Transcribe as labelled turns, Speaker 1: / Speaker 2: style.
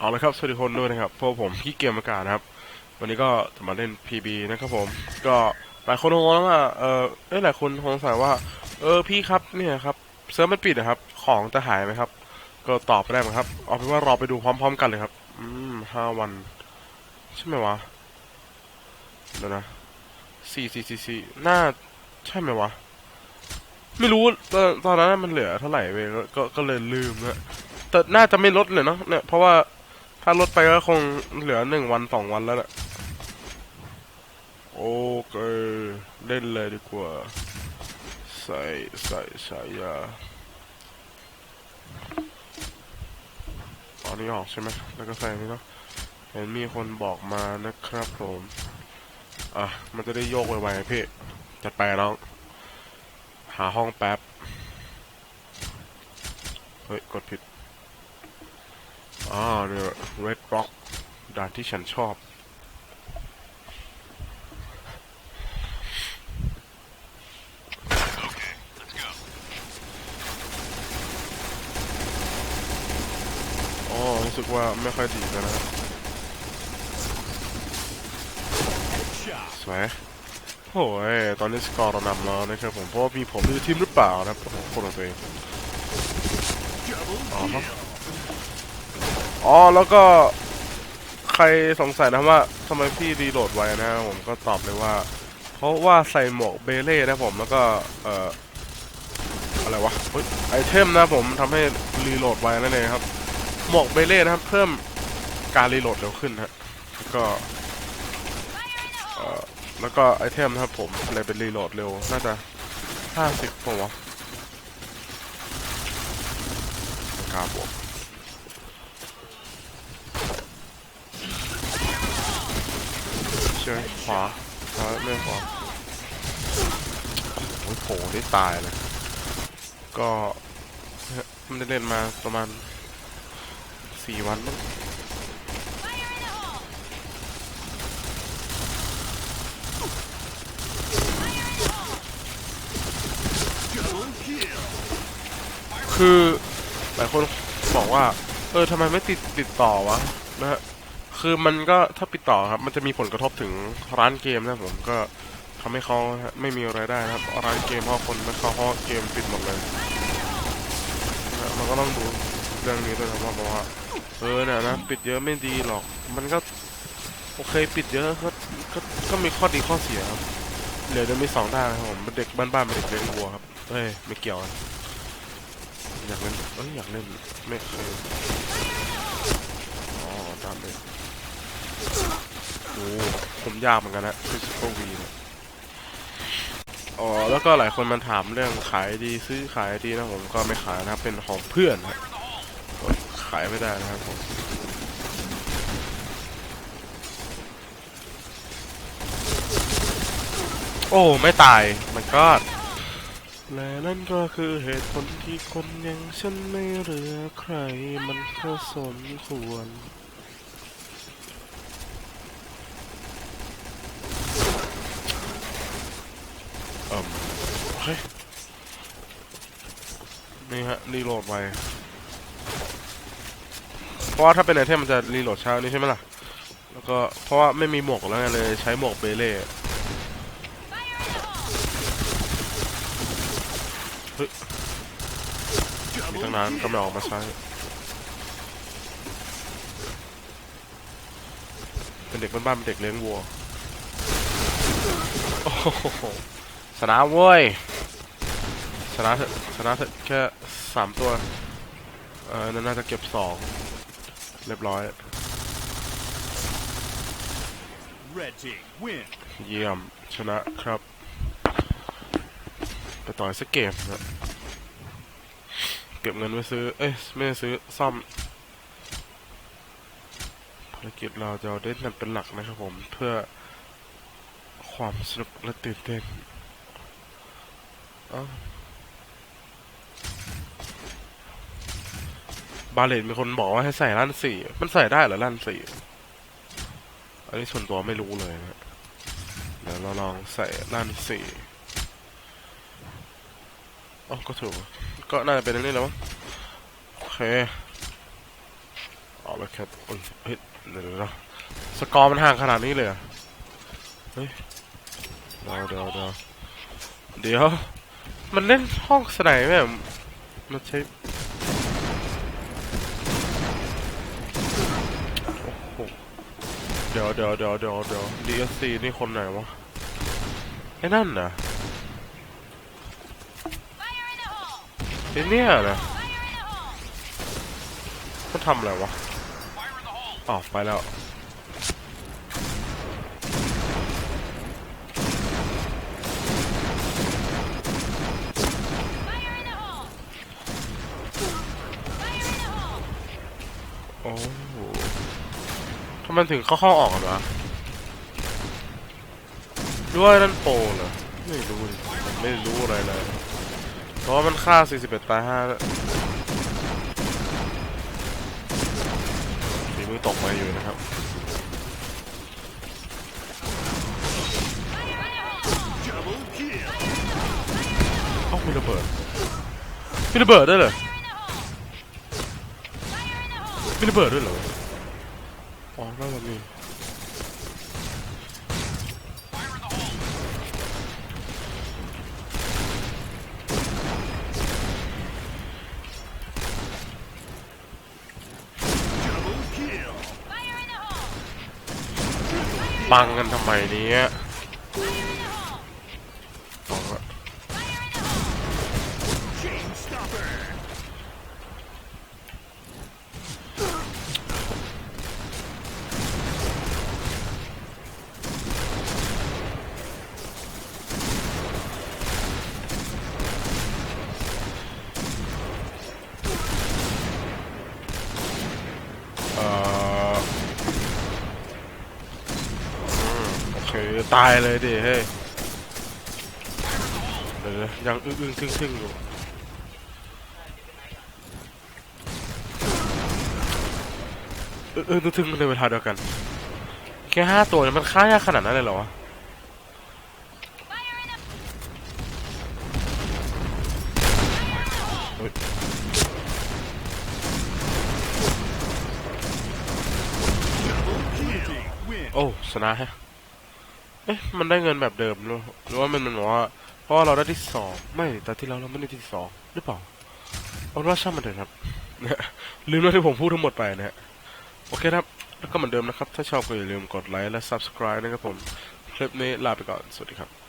Speaker 1: เอาละครับ สวัสดีคนด้วยนะครับพวกผมพี่เกมอากาศนะครับ วันนี้ก็จะมาเล่น PB นะครับผม ก็หลายคนงงแล้วว่าเออเอ้ยหลายคนสงสัยว่า เออพี่ครับเนี่ยครับเซิร์ฟมันปิดนะครับ ของจะหายไหมครับ ก็ตอบไปได้ไหมครับ เอาเป็นว่ารอไปดูพร้อม ๆ กันเลยครับ อืมห้าวันใช่ไหมวะเดี๋ยวนะสี่สี่สี่สี่น่าใช่ไหมวะ ไม่รู้ตอนตอนนั้นมันเหลือเท่าไหร่เว้ยก็ก็ก็เลยลืมนะแต่น่าจะไม่ลดเลยเนาะเนี่ยเพราะว่า ถ้าลดไปก็คงเหลือหนึ่งวันสองวันแล้วแหละโอเค เล่นเลยดีกว่า ใส่ใส่ใส่ยาเอานี้ออกใช่ไหมแล้วก็ใส่นี้เนาะเห็นมีคนบอกมานะครับผม อะ มันจะได้โยกไวๆพี่ จัดไปน้อง หาห้องแป๊บ เฮ้ย กดผิด อ่าเนี่ย Red Rock ด่านที่ฉันชอบ โอ๋อรู้สึกว่าไม่ค่อยดีแล้วนะสวยโอ้ย ตอนนี้สกอร์เรานำแล้วนะครับผม เพราะว่ามีผมอยู่ทีมหรือเปล่านะครับผมคนของตัวเองอ๋อ อ๋อแล้วก็ใครสงสัยนะว่าทำไมพี่รีโหลดไว้นะผมก็ตอบเลยว่า เพราะว่าใส่หมวกเบเล่นะผมแล้วก็เอ่ออะไรวะไอเทมนะผมทำให้รีโหลดไว้นั่นเองครับ หมวกเบเล่นะครับเพิ่มการรีโหลดเร็วขึ้นฮะแล้วก็เอ่อแล้วก็ไอเทมนะครับผมอะไรเป็นรีโหลดเร็วน่าจะห้าสิบป่าวะกาบวก ขวาซ้ายไม่ขวาโอ้ยโผล่ได้ตายเลย ก็ไม่ได้เล่นมาประมาณสี่วันมั้งคือหลายคนบอกว่า เออทำไมไม่ติดติดต่อวะนะฮะ คือมันก็ถ้าปิดต่อครับ มันจะมีผลกระทบถึงร้านเกมนะผมก็ทำให้เขาไม่มีรายได้นะครับ ร้านเกมเพราะคนไม่เข้าเพราะเกมปิดหมดเลยนะมันก็ต้องดูเรื่องนี้ด้วยนะว่าบอกว่าเออเนี่ยนะปิดเยอะไม่ดีหรอก มันก็โอเคปิดเยอะก็ก็ก็มีข้อดีข้อเสียครับเหลือจะมีสองด้านครับผมเป็นเด็กบ้านๆเป็นเด็กเลี้ยงวัวครับเฮ้ยไม่เกี่ยวนะอยากเล่นเอ้ยอยากเล่นไม่เคยอ๋อตามเลย โอ้ผมยากเหมือนกันนะฟิสิกอลวีอ๋อแล้วก็หลายคนมันถามเรื่องขายดีซื้อขายดีนะผมก็ไม่ขายนะเป็นของเพื่อนนะขายไม่ได้นะครับผมโอ้ไม่ตายมันก็และนั่นก็คือเหตุผลที่คนอย่างฉันไม่เหลือใครมันก็สมควร เอ่มเฮ้ย นี่ฮะ รีโหลดไวเพราะว่าถ้าเป็นไอเทมมันจะรีโหลดช้านี่ใช่ไหมล่ะ แล้วก็เพราะว่าไม่มีหมวกแล้วไงเลยใช้หมวกเบเล่เฮ้ยมีตั้งนานก็ไม่ออกมาใช้ เป็นเด็กบ้านๆเป็นเด็กเลี้ยงวัว โอ้โห ชนะเว้ยชนะเถอะชนะเถอะแค่สามตัว เออนั่นน่าจะเก็บสองเรียบร้อย
Speaker 2: Red team win.
Speaker 1: เยี่ยมชนะครับไปต่อยสักเกมนะเก็บเงินไว้ซื้อ เอ้ยไม่ได้ซื้อซ่อมภารกิจเราจะเอาเล่นกันเป็นหลักนะครับผม เพื่อความสนุกและตื่นเต้นอ้าว บาเลตมีคนบอกว่าให้ใส่ลั่นสี่ มันใส่ได้เหรอลั่นสี่ อันนี้ส่วนตัวไม่รู้เลยนะ เดี๋ยวเราลองใส่ลั่นสี่อ๋อก็ถูก ก็น่าจะเป็นอันนี้แล้วมั้งโอเคอ๋อแล้วแค่โอ้ยเฮ้ยเดี๋ยวเดี๋ยวเดี๋ยวสกอร์มันห่างขนาดนี้เลยเหรอเฮ้ยเดี๋ยวเดี๋ยวเดี๋ยว มันเล่นห้องสไนไหมมันใช้เดี๋ยวเดี๋ยวเดี๋ยวเดี๋ยวเดี๋ยว DSC นี่คนไหนวะไอ้นั่นนะไอ้เนี่ยนะมันทำอะไรวะอ๋อไปแล้ว อ้โหทำไมถึงเข้าเข้าออกกันวะด้วยนั่นโปรเหรอไม่รู้ดิผมไม่รู้อะไรเลย เพราะว่ามันฆ่า 41 ตาย5แล้วฝีมือตกมาอยู่นะครับ
Speaker 2: Double kill.
Speaker 1: เอ้ามีระเบิดมีระเบิดด้วยเหรอ มีระเบิดด้วยเหรอ อ๋อน่าจะมี
Speaker 2: Double kill.
Speaker 3: Fire in the hole!
Speaker 1: ปังกันทำไมเนี้ย
Speaker 3: Fire in the hole!
Speaker 1: สองละ
Speaker 3: Fire in the hole!
Speaker 2: Chain stopper.
Speaker 1: เอ่ออืมโอเค ตายเลยดิเฮ้ยเดี๋ยวนะยังอึ้งอึ้งทึ่งทึ่งอยู่อึ้งอึ้งทึ่งทึ่งในเวลาเดียวกัน แค่ห้าตัวเนี่ยมันฆ่ายากขนาดนั้นเลยเหรอวะ
Speaker 3: Fire in the
Speaker 1: เฮ้ย
Speaker 2: Kill. Win.
Speaker 1: โอ้ ชนะฮะ เอ๊ะมันได้เงินแบบเดิมหรือหรือว่ามันมันบอกว่าเพราะว่าเราได้ที่สองไม่แต่ที่แล้วเราไม่ได้ที่สองหรือเปล่าเอาว่าช่างมันเถอะครับนะลืมเรื่องที่ผมพูดทั้งหมดไปนะฮะโอเคครับแล้วก็เหมือนเดิมนะครับ ถ้าชอบก็อย่าลืมกดไลค์และ subscribe นะครับผม คลิปนี้ลาไปก่อน สวัสดีครับ